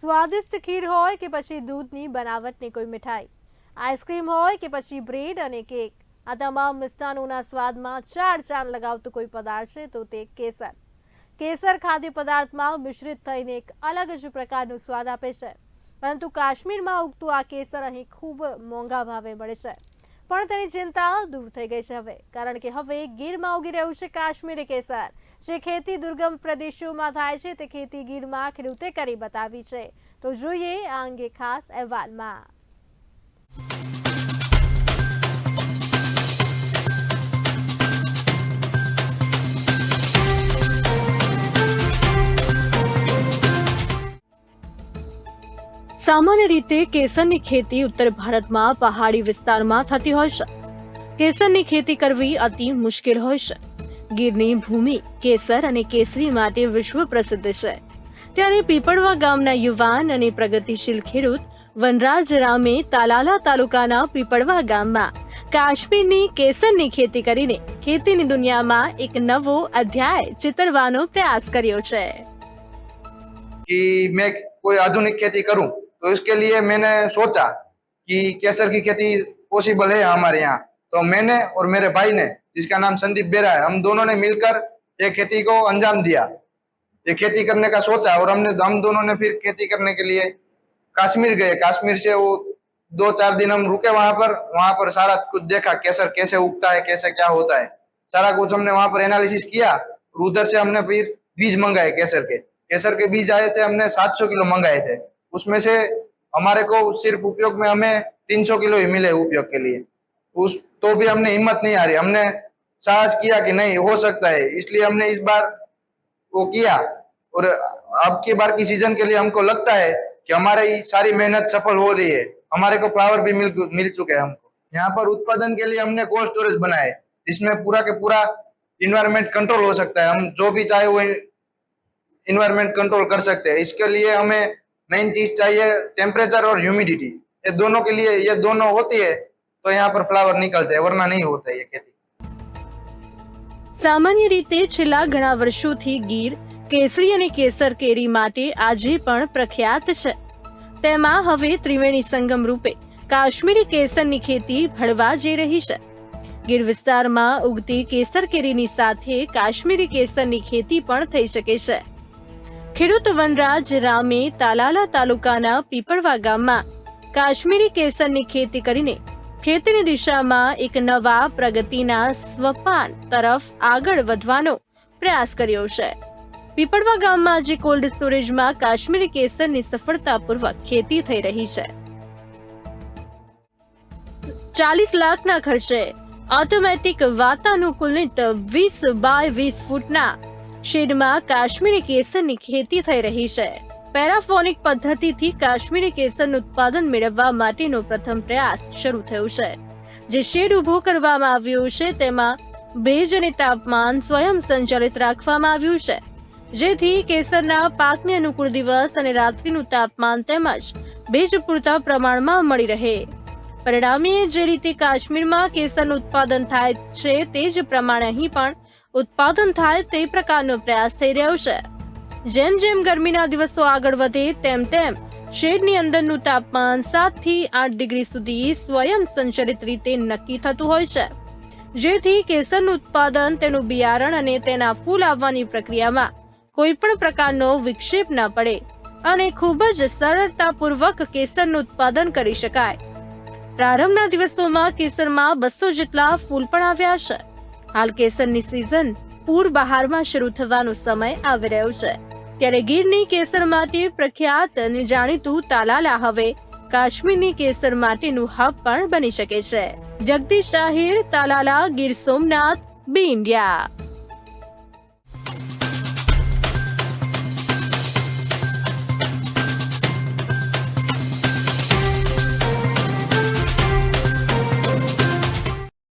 સ્વાદિષ્ટ ખીર હોય કે પછી દૂધની બનાવટની કોઈ મીઠાઈ? આઈસ્ક્રીમ હોય કે પછી બ્રેડ અને કેક? આ તમામ મિષ્ટાનોના સ્વાદમાં ચાર ચાંદ લગાવતું કોઈ પદાર્થ છે તો તે કેસર. કેસર ખાદ્ય પદાર્થમાં મિશ્રિત થઈને એક અલગ જ પ્રકારનો સ્વાદ આપે છે. પરંતુ કાશ્મીરમાં ઉગતું આ કેસર અહીં ખૂબ મોંઘા ભાવે મળે છે. પણ તેની ચિંતા દૂર થઈ ગઈ છે હવે. કારણ કે હવે ગીરમાં ઉગી રહ્યું છે કાશ્મીરી કેસર. જે ખેતી દુર્ગમ પ્રદેશોમાં થાય છે તે ખેતી ગીરમાં ખેડૂતે કરી બતાવી છે. તો જોઈએ આ અંગે ખાસ અહેવાલમાં. સામાન્ય રીતે કેસરની ખેતી ઉત્તર ભારતમાં પહાડી વિસ્તારમાં થતી હોય છે. કેસરની ખેતી કરવી અતિ મુશ્કેલ હોય છે. ગીરની ભૂમિ, કેસર અને કેસરી માટે વિશ્વ પ્રસિદ્ધ છે. ત્યારે પીપળવા ગામના યુવાન અને પ્રગતિશીલ ખેડૂત વનરાજ રામે તાલાલા તાલુકાના પીપળવા ગામમાં કાશ્મીરની કેસરની ખેતી કરીને ખેતીની દુનિયામાં એક નવો અધ્યાય ચિતરવાનો પ્રયાસ કર્યો છે. કે મેં કોઈ આધુનિક ખેતી કરું? तो इसके लिए मैंने सोचा कि केसर की खेती पॉसिबल है हमारे यहाँ। तो मैंने और मेरे भाई ने, जिसका नाम संदीप बेरा है, हम दोनों ने मिलकर ये खेती को अंजाम दिया। ये खेती करने का सोचा और हमने, हम दोनों ने फिर खेती करने के लिए कश्मीर गए। कश्मीर से वो दो चार दिन हम रुके वहाँ पर। वहाँ पर सारा कुछ देखा, केसर कैसे उगता है, कैसे क्या होता है। सारा कुछ हमने वहाँ पर एनालिसिस किया उधर से हमने फिर बीज मंगाए केसर के। केसर के बीज आए थे, हमने 700 किलो मंगाए थे। उसमें से हमारे को सिर्फ़ उपयोग में हमें 300 किलो ही मिले उपयोग के लिए। उस तो भी हमने हिम्मत नहीं हारी। हमने साहस किया कि नहीं, हो सकता है। इसलिए हमने इस बार वो किया। और अब की बार की सीज़न के लिए हमको लगता है कि हमारी सारी मेहनत सफल हो रही है। हमारे को फ्लावर भी मिल मिल चुके हैं हमको। यहाँ पर उत्पादन के लिए हमने कोल्ड स्टोरेज बनाए। जिसमें पूरा के पूरा इन्वायरमेंट कंट्रोल हो सकता है। हम जो भी चाहे वो इन्वायरमेंट कंट्रोल कर सकते हैं। इसके लिए हमें मेन चीज चाहिए टेम्परेचर और ह्यूमिडिटी ये दोनों के लिए ये दोनों होती है तो यहाँ पर फ्लावर निकलते हैं वरना नहीं होता ये खेती સામાન્ય રીતે છેલ્લા ઘણા વર્ષોથી ગીર કેસરી અને કેસર કેરી માટે આજે પણ પ્રખ્યાત છે તેમાં હવે ત્રિવેણી સંગમ રૂપે કાશ્મીરી કેસરની ખેતી ભળવા જઈ રહી છે ગીર વિસ્તારમાં ઉગતી કેસર કેરીની સાથે કાશ્મીરી કેસરની ખેતી પણ થઈ શકે છે ખેડૂત વનરાજ રામે તાલાલા તાલુકાના પીપળવા ગામમાં કાશ્મીરી કેસરની ખેતી કરીને ખેતીની દિશામાં એક નવા પ્રગતિના સ્વપાન તરફ આગળ વધવાનો પ્રયાસ કર્યો છે. પીપળવા ગામમાં આજે કોલ્ડ સ્ટોરેજમાં કાશ્મીરી કેસરની સફળતાપૂર્વક ખેતી થઈ રહી છે. ચાલીસ લાખના ખર્ચે ઓટોમેટિક વાતાનુકૂલિત વીસ બાય વીસ ફૂટના શેડમાં કાશ્મીરી કેસરની ખેતી થઈ રહી છે. પેરાફોનિક પદ્ધતિથી કાશ્મીરી કેસરનું ઉત્પાદન મેળવવા માટેનો પ્રથમ પ્રયાસ શરૂ થયો છે. જે શેડ ઊભો કરવામાં આવ્યો છે, તેમાં ભેજ અને તાપમાન સ્વયં સંચાલિત રાખવામાં આવ્યું છે. જેથી કેસરના પાકને અનુકૂળ દિવસ અને રાત્રિનું તાપમાન તેમજ ભેજ પૂરતા પ્રમાણમાં મળી રહે. પરિણામે, જે રીતે કાશ્મીરમાં કેસરનું ઉત્પાદન થાય છે, તે જ પ્રમાણે અહીં પણ ઉત્પાદન થાય તે પ્રકારનો પ્રયાસ થઈ રહ્યો છે. જેમ જેમ ગરમીના દિવસો આગળ વધે, તેમ તેમ શેડની અંદરનું તાપમાન સાતથી આઠ ડિગ્રી સુધી સ્વયં સંચરિત રીતે નક્કી થતું હોય છે. જેથી કેસરનું ઉત્પાદન, તેનું બિયારણ અને તેના ફૂલ આવવાની પ્રક્રિયામાં કોઈ પણ પ્રકારનો વિક્ષેપ ન પડે અને ખૂબ જ સરળતાપૂર્વક કેસરનું ઉત્પાદન કરી શકાય. પ્રારંભના દિવસોમાં કેસરમાં બસો જેટલા ફૂલ પણ આવ્યા છે. હાલ કેસરની સિઝન પૂર બહારમાં શરૂ થવાનો સમય આવી રહ્યો છે. ત્યારે ગીરની કેસર માટે પ્રખ્યાત અને જાણીતું તાલાલા હવે કાશ્મીરની કેસર માટેનું હબ પણ બની શકે છે. Jagdish Ahir Talala, Gir Somnath, B India.